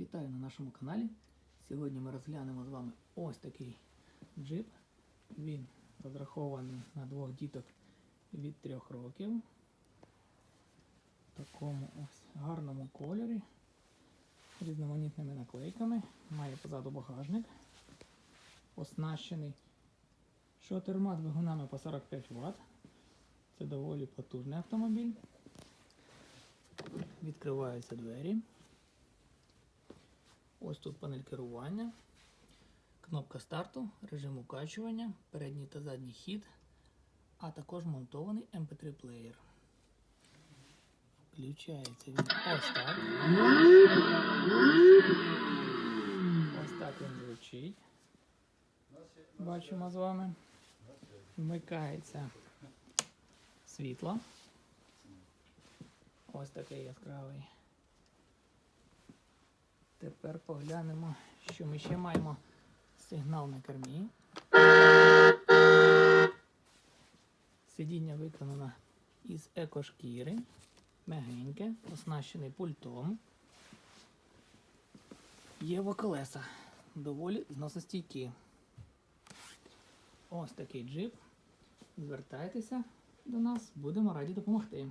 Вітаю на нашому каналі. Сьогодні ми розглянемо з вами ось такий джип. Він розрахований на двох діток від 3 років. В такому ось гарному кольорі. Різноманітними наклейками. Має позаду багажник. Оснащений шотерма двигунами по 45 Вт. Це доволі потужний автомобіль. Відкриваються двері. Ось тут панель керування, кнопка старту, режим укачування, передній та задній хід, а також монтований MP3 плеєр. Включається він ось так. Ось так він звучить. Бачимо з вами. Вмикається світло. Ось такий яскравий. Тепер поглянемо, що ми ще маємо сигнал на кермі. Сидіння виконано із екошкіри, мягеньке, оснащений пультом. Є колеса, доволі зносостійкі. Ось такий джип. Звертайтеся до нас, будемо раді допомогти.